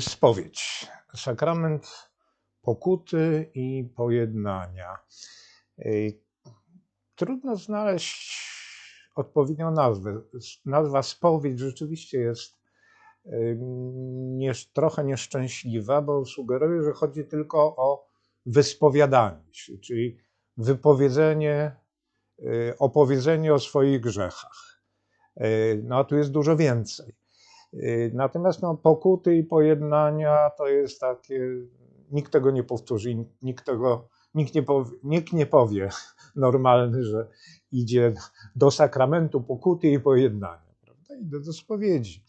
spowiedź. Sakrament pokuty i pojednania. Trudno znaleźć odpowiednią nazwę. Nazwa spowiedź rzeczywiście jest nie, trochę nieszczęśliwa, bo sugeruje, że chodzi tylko o wyspowiadanie się, czyli wypowiedzenie, y, opowiedzenie o swoich grzechach. No a tu jest dużo więcej. Natomiast no, pokuty i pojednania to jest takie, nikt tego nie powtórzy, nikt tego Nikt nie, powie, nikt nie powie normalny, że idzie do sakramentu pokuty i pojednania. Prawda? Idę do spowiedzi.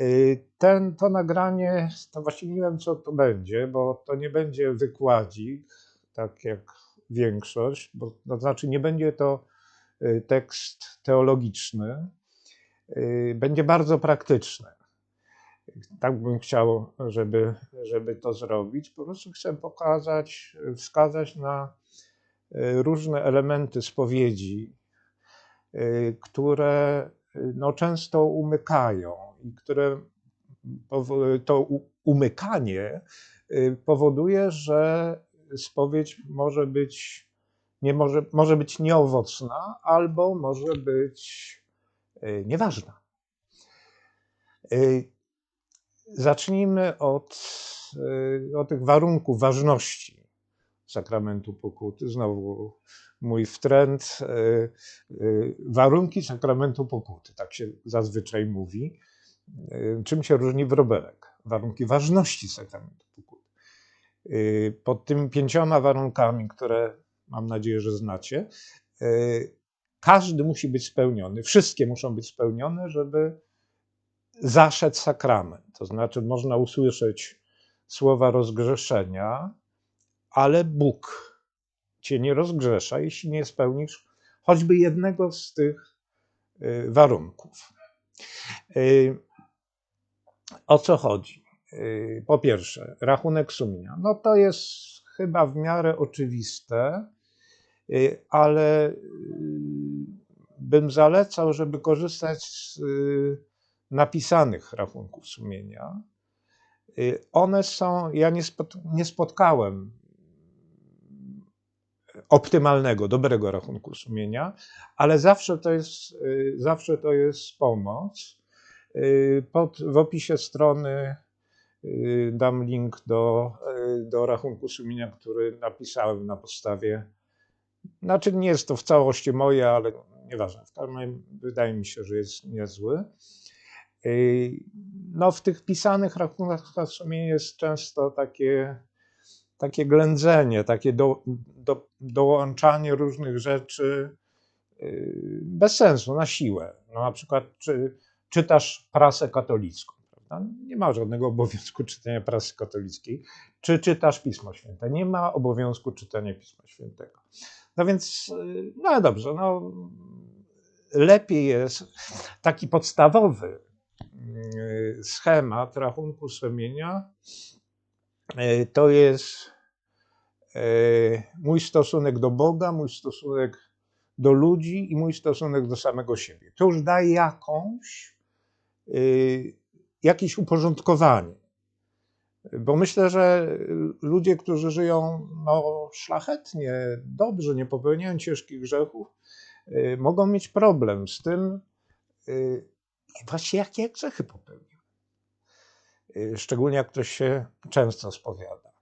Y, ten, to nagranie, to właściwie nie wiem, co to będzie, bo to nie będzie wykładzik, tak jak większość, bo to znaczy nie będzie to y, tekst teologiczny, y, będzie bardzo praktyczny tak bym chciał, żeby, żeby to zrobić. Po prostu chcę pokazać, wskazać na e, różne elementy spowiedzi, e, które no, często umykają i które to umykanie powoduje, że spowiedź może być, nie może, może być nieowocna albo może być nieważna. Zacznijmy od, e, od tych warunków ważności sakramentu pokuty. Znowu mój wtręt. Warunki sakramentu pokuty, tak się zazwyczaj mówi. Czym się różni wrobelek? Warunki ważności sakramentu pokuty. Pod tymi pięcioma warunkami, które mam nadzieję, że znacie, każdy musi być spełniony, wszystkie muszą być spełnione, żeby zaszedł sakrament. To znaczy, można usłyszeć słowa rozgrzeszenia, ale Bóg cię nie rozgrzesza, jeśli nie spełnisz choćby jednego z tych y, warunków. Y, o co chodzi? Y, po pierwsze, rachunek sumienia. No to jest chyba w miarę oczywiste, ale bym zalecał, żeby korzystać z napisanych rachunków sumienia. Y, one są, ja nie, spot, nie spotkałem optymalnego, dobrego rachunku sumienia, ale zawsze to jest, y, zawsze to jest pomoc. Y, pod, w opisie strony dam link do, do rachunku sumienia, który napisałem na podstawie. Znaczy, nie jest to w całości moje, ale nieważne. W każdym wydaje mi się, że jest niezły. No, w tych pisanych rachunkach sumienia jest często takie, takie ględzenie, takie do, do, dołączanie różnych rzeczy y, bez sensu, na siłę. No, na przykład, czy czytasz prasę katolicką. Prawda? Nie ma żadnego obowiązku czytania prasy katolickiej. Czy czytasz Pismo Święte? Nie ma obowiązku czytania Pisma Świętego. No więc, y, no dobrze, no, lepiej jest taki podstawowy Y, schemat rachunku sumienia y, to jest y, mój stosunek do Boga, mój stosunek do ludzi i mój stosunek do samego siebie. To już daje jakąś, jakieś uporządkowanie. Bo myślę, że ludzie, którzy żyją no, szlachetnie, dobrze, nie popełniają ciężkich grzechów, mogą mieć problem z tym, właśnie jakie grzechy popełnił. Y, szczególnie jak ktoś się często spowiada.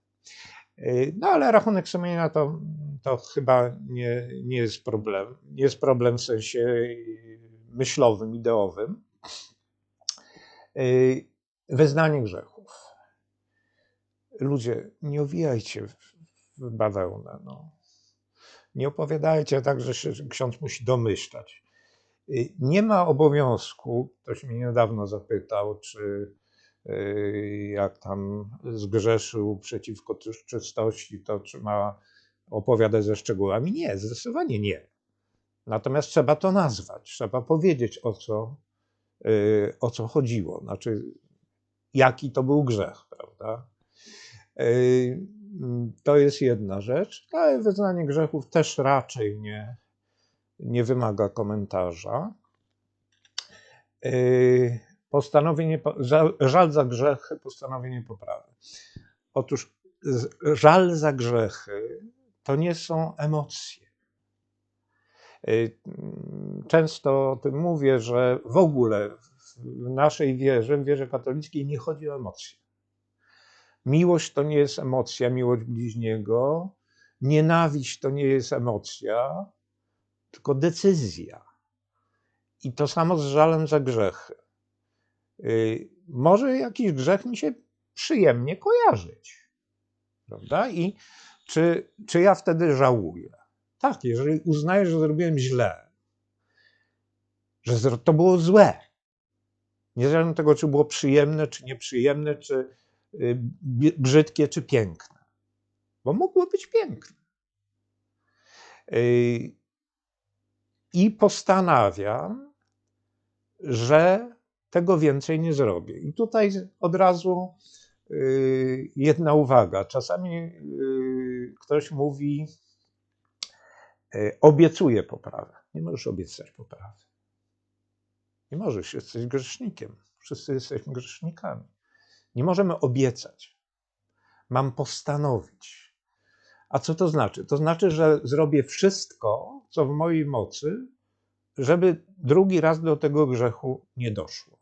Y, no ale rachunek sumienia to, to chyba nie, nie jest problem. Nie jest problem w sensie y, myślowym, ideowym. Wyznanie grzechów. Ludzie, nie owijajcie w bawełnę. No. Nie opowiadajcie tak, że się ksiądz musi domyślać. Y, nie ma obowiązku, ktoś mnie niedawno zapytał, czy y, jak tam zgrzeszył przeciwko czystości, to czy ma opowiadać ze szczegółami? Nie, zdecydowanie nie. Natomiast trzeba to nazwać, trzeba powiedzieć o co, o co chodziło, znaczy jaki to był grzech, prawda? To jest jedna rzecz, ale wyznanie grzechów też raczej nie, nie wymaga komentarza. Yy, postanowienie, po- żal, za grzechy, postanowienie poprawy. Otóż żal za grzechy to nie są emocje. Y, Często o tym mówię, że w ogóle w naszej wierze, w wierze katolickiej nie chodzi o emocje. Miłość to nie jest emocja, miłość bliźniego. Nienawiść to nie jest emocja, tylko decyzja. I to samo z żalem za grzechy. Y, Może jakiś grzech mi się przyjemnie kojarzyć, prawda? I czy, czy ja wtedy żałuję? Tak, jeżeli uznaję, że zrobiłem źle, że to było złe, niezależnie od tego, czy było przyjemne, czy nieprzyjemne, czy y, brzydkie, czy piękne, bo mogło być piękne. Y, I postanawiam, że tego więcej nie zrobię. I tutaj od razu y, jedna uwaga. Czasami ktoś mówi, obiecuje poprawę. Nie możesz obiecać poprawy. Nie możesz, jesteś grzesznikiem. Wszyscy jesteśmy grzesznikami. Nie możemy obiecać. Mam postanowić. A co to znaczy? To znaczy, że zrobię wszystko, co w mojej mocy, żeby drugi raz do tego grzechu nie doszło.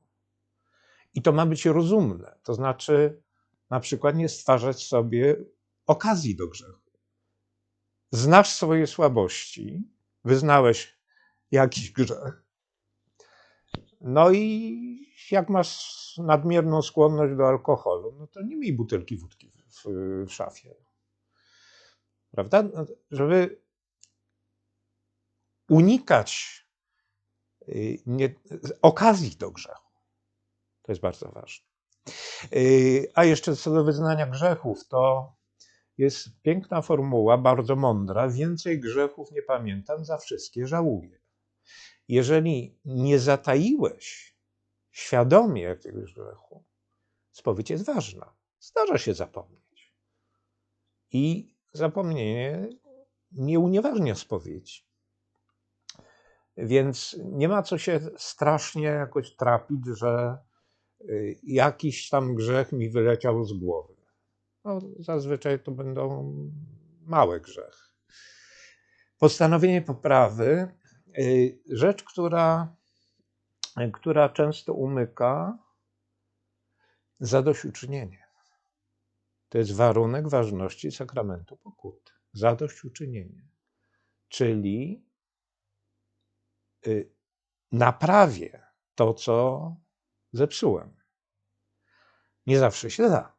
I to ma być rozumne. To znaczy, na przykład, nie stwarzać sobie okazji do grzechu. Znasz swoje słabości, wyznałeś jakiś grzech. No i jak masz nadmierną skłonność do alkoholu, no to nie miej butelki wódki w, w szafie. Prawda? No, Żeby unikać y, nie, okazji do grzechu. To jest bardzo ważne. Y, A jeszcze co do wyznania grzechów, to jest piękna formuła, bardzo mądra. Więcej grzechów nie pamiętam, za wszystkie żałuję. Jeżeli nie zataiłeś świadomie jakiegoś grzechu, spowiedź jest ważna. Zdarza się zapomnieć. I zapomnienie nie unieważnia spowiedzi. Więc nie ma co się strasznie jakoś trapić, że y, jakiś tam grzech mi wyleciał z głowy. No, zazwyczaj to będą małe grzechy. Postanowienie poprawy, y, rzecz, która, która często umyka, zadośćuczynienie. To jest warunek ważności sakramentu pokuty. Zadośćuczynienie. Czyli y, naprawię to, co zepsułem. Nie zawsze się da,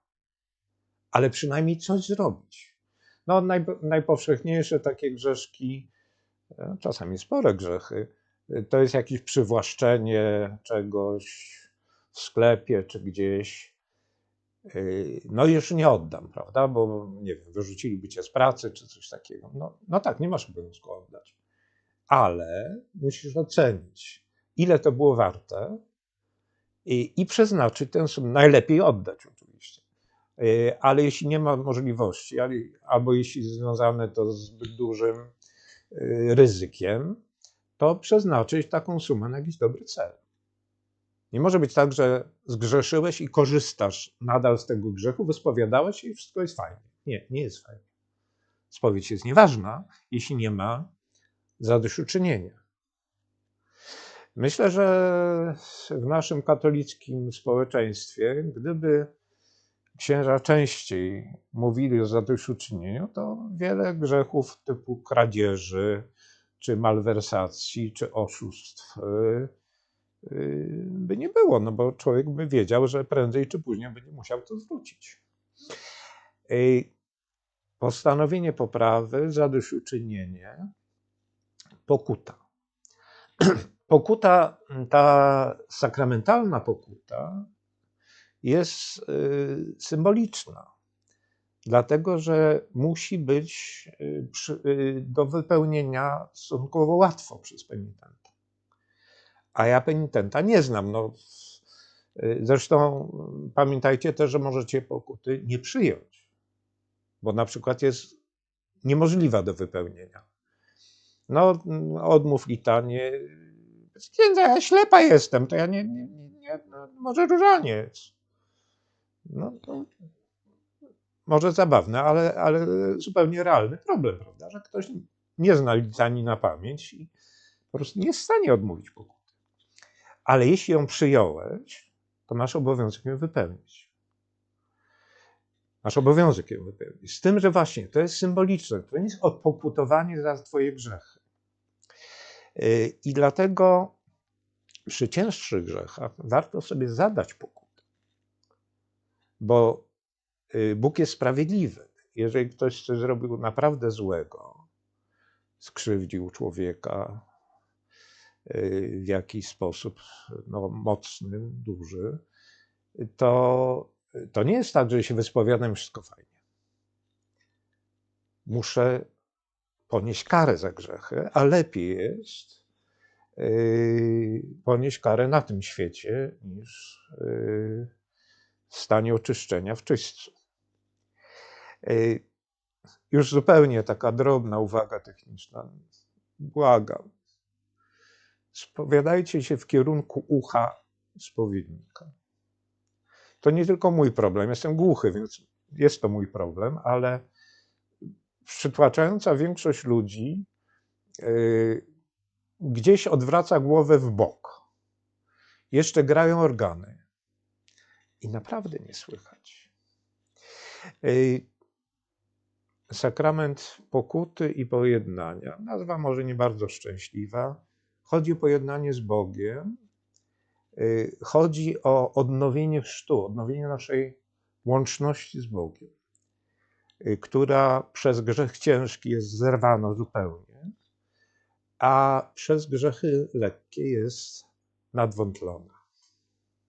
ale przynajmniej coś zrobić. No, naj, najpowszechniejsze takie grzeszki, e, czasami spore grzechy, y, to jest jakieś przywłaszczenie czegoś w sklepie czy gdzieś. Y, No już nie oddam, prawda? Bo nie wiem, wyrzuciliby cię z pracy czy coś takiego. No, no tak, nie masz obowiązku oddać. Ale musisz ocenić, ile to było warte i, i przeznaczyć tę sumę. Najlepiej oddać oczywiście. Y, Ale jeśli nie ma możliwości, albo jeśli związane to z zbyt dużym y, ryzykiem, to przeznaczyć taką sumę na jakiś dobry cel. Nie może być tak, że zgrzeszyłeś i korzystasz nadal z tego grzechu, wyspowiadałeś i wszystko jest fajnie. Nie, nie jest fajnie. Spowiedź jest nieważna, jeśli nie ma zadośćuczynienia. Myślę, że w naszym katolickim społeczeństwie, gdyby księża częściej mówili o zadośćuczynieniu, to wiele grzechów typu kradzieży, czy malwersacji, czy oszustw y, y, by nie było, no bo człowiek by wiedział, że prędzej czy później będzie musiał to zwrócić. Postanowienie poprawy, zadośćuczynienie, pokuta. Pokuta, ta sakramentalna pokuta jest y, symboliczna, dlatego że musi być y, y, do wypełnienia stosunkowo łatwo przez penitenta. A ja penitenta nie znam. No, zresztą pamiętajcie też, że możecie pokuty nie przyjąć, bo na przykład jest niemożliwa do wypełnienia. No, odmów litanie. Księdza, ja ślepa jestem, to ja nie, nie, nie, nie, no, może różaniec. No, no, może zabawne, ale, ale zupełnie realny problem, prawda? Że ktoś nie zna litanii na pamięć i po prostu nie jest w stanie odmówić pokuty. Ale jeśli ją przyjąłeś, to masz obowiązek ją wypełnić. Masz obowiązek ją wypełnić. Z tym, że właśnie to jest symboliczne, to nie jest odpokutowanie za twoje grzechy. Yy, I dlatego przy cięższych grzechach warto sobie zadać pokutę. Bo yy, Bóg jest sprawiedliwy. Jeżeli ktoś coś zrobił naprawdę złego, skrzywdził człowieka yy, w jakiś sposób no, mocny, duży, to, to nie jest tak, że się wyspowiadam, wszystko fajnie. Muszę ponieść karę za grzechy, a lepiej jest yy, ponieść karę na tym świecie niż w stanie oczyszczenia w czystcu. Yy, już zupełnie taka drobna uwaga techniczna. Błagam. Spowiadajcie się w kierunku ucha spowiednika. To nie tylko mój problem. Jestem głuchy, więc jest to mój problem, ale przytłaczająca większość ludzi yy, gdzieś odwraca głowę w bok. Jeszcze grają organy. I naprawdę nie słychać. Sakrament pokuty i pojednania. Nazwa może nie bardzo szczęśliwa. Chodzi o pojednanie z Bogiem. Chodzi o odnowienie chrztu, odnowienie naszej łączności z Bogiem, która przez grzech ciężki jest zerwana zupełnie, a przez grzechy lekkie jest nadwątlona.